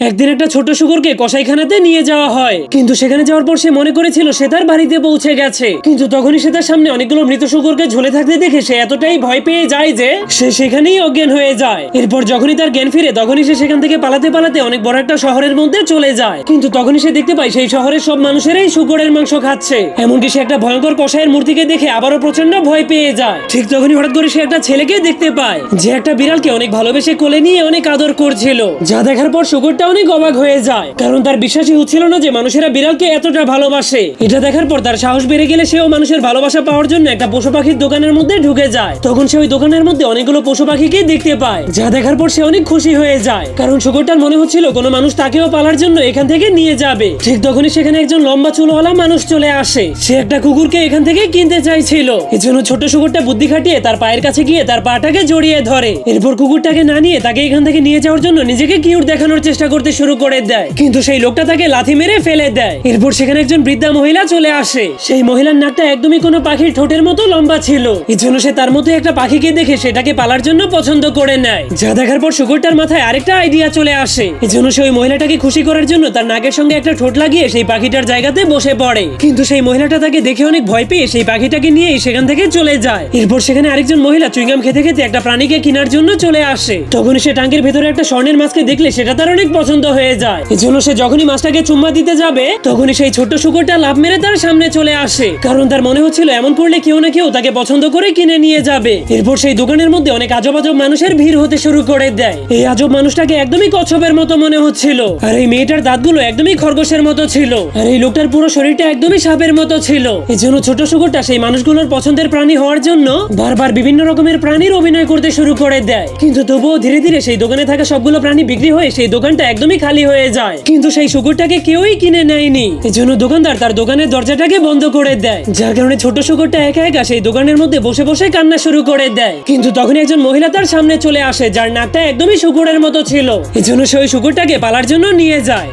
একদিন একটা ছোট শুকুরকে কসাইখানাতে নিয়ে যাওয়া হয়। কিন্তু সেখানে যাওয়ার পর সে মনে করেছিল সে তার বাড়িতে পৌঁছে গেছে। কিন্তু তখনই সে তার সামনে অনেকগুলো মৃত শুকুরকে ঝুলে থাকতে দেখে সে এতটাই ভয় পেয়ে যায় যে সে সেখানেই অজ্ঞান হয়ে যায়। এরপর যখনই তার জ্ঞান ফিরে, তখনই সে সেখান থেকে পালাতে পালাতে অনেক বড় একটা শহরের মধ্যে চলে যায়। কিন্তু তখনই সে দেখতে পায় সেই শহরের সব মানুষেরাই শুকরের মাংস খাচ্ছে। এমনকি সে একটা ভয়ঙ্কর কসাইয়ের মূর্তিকে দেখে আবারও প্রচণ্ড ভয় পেয়ে যায়। ঠিক তখনই হঠাৎ করে সে একটা ছেলেকে দেখতে পায়, যে একটা বিড়ালকে অনেক ভালোবেসে কোলে নিয়ে অনেক আদর করছিল। যা দেখার পর শুকরটা অনেক অবাক হয়ে যায়। কারণ তার বিশ্বাসই হচ্ছিল না যে মানুষেরা বিড়ালকে এতটা ভালোবাসে। এটা দেখার পর তার সাহস বেড়ে গেলে সেও মানুষের ভালোবাসা পাওয়ার জন্য একটা পশু পাখির দোকানের মধ্যে ঢুকে যায়। তখন সে ওই দোকানের মধ্যে অনেকগুলো পশু পাখিকে দেখতে পায়, যা দেখার পর সে অনেক খুশি হয়ে যায়। কারণ শুকরটার মনে হচ্ছিল কোনো মানুষ তাকেও পালার জন্য এখান থেকে নিয়ে যাবে। ঠিক তখনই সেখানে একজন লম্বা চুলওয়ালা মানুষ চলে আসে। সে একটা কুকুরকে এখান থেকে কিনতে চাইছিল। এজন্য ছোট শুকুরটা বুদ্ধি খাটিয়ে তার পায়ের কাছে গিয়ে তার পাটাকে জড়িয়ে ধরে। এরপর কুকুরটাকে না নিয়ে তাকে এখান থেকে নিয়ে যাওয়ার জন্য নিজেকে কিউট দেখানোর চেষ্টা করতে শুরু করে দেয়। কিন্তু সেই লোকটা তাকে লাথি মেরে ফেলে দেয়। এরপর সেখানে একজন বৃদ্ধা মহিলা চলে আসে। সেই মহিলার নাকটা একদমই কোনো পাখির ঠোঁটের মতো লম্বা ছিল। এজন্য সে তার মতো একটা পাখিকে দেখে সেটাকে পালার জন্য পছন্দ করে নেয়। যা দেখার পর শুকুরটার মাথায় আরেকটা আইডিয়া চলে আসে। এজন্য সে ওই মহিলাটাকে খুশি করার জন্য তার নাকের সঙ্গে একটা ঠোঁট লাগিয়ে সেই পাখিটার জায়গাতে বসে পড়ে। কিন্তু সেই মহিলাটা তাকে দেখে অনেক ভয় পেয়ে সেই পাখিটাকে নিয়ে সেখান থেকে চলে যায়। এরপর সেখানে আরেকজন মহিলা চুইংগাম খেতে খেতে একটা প্রাণীকে কেনার জন্য চলে আসে। তখন সে টাঙ্গের ভেতরে একটা স্বর্ণের মাছকে দেখলে সেটা তার অনেক পছন্দ হয়ে যায়। এজন্য সে যখনই মাছটাকে চুম্মা দিতে যাবে, তখনই সেই ছোট্ট শুকরটা লাভ মেরে তার সামনে চলে আসে। কারণ তার মনে হচ্ছিল, এমন করলে কেউ না কেউ তাকে পছন্দ করে কিনে নিয়ে যাবে। এরপর সেই দোকানের মধ্যে অনেক আজব আজব মানুষের ভিড় হতে শুরু করে দেয়। এই আজব মানুষটাকে একদমই কচ্ছপের মতো মনে হচ্ছিল। আর এই মেয়েটার দাঁতগুলো একদমই খরগোশের মতো ছিল। আর এই লোকটার পুরো শরীরটা একদমই সাপের মতো ছিল। এই জন্য ছোট শুকরটা সেই মানুষগুলোর পছন্দের প্রাণী হওয়ার জন্য বারবার বিভিন্ন রকমের প্রাণীর অভিনয় করতে শুরু করে দেয়। কিন্তু তবুও ধীরে ধীরে সেই দোকানে থাকা সবগুলো প্রাণী বিক্রি হয়ে সেই দোকানটা একদমই খালি হয়ে যায়। কিন্তু সেই শুকুরটাকে কেউই কিনে নেয়নি। এই জন্য দোকানদার তার দোকানের দরজাটাকে বন্ধ করে দেয়। যার কারণে ছোট শুকুরটা একা একা সেই দোকানের মধ্যে বসে বসে কান্না শুরু করে দেয়। কিন্তু তখন একজন মহিলা তার সামনে চলে আসে, যার নাকটা একদমই শুকুরের মতো ছিল। এই জন্য সেই শুকুরটাকে পালার জন্য নিয়ে যায়।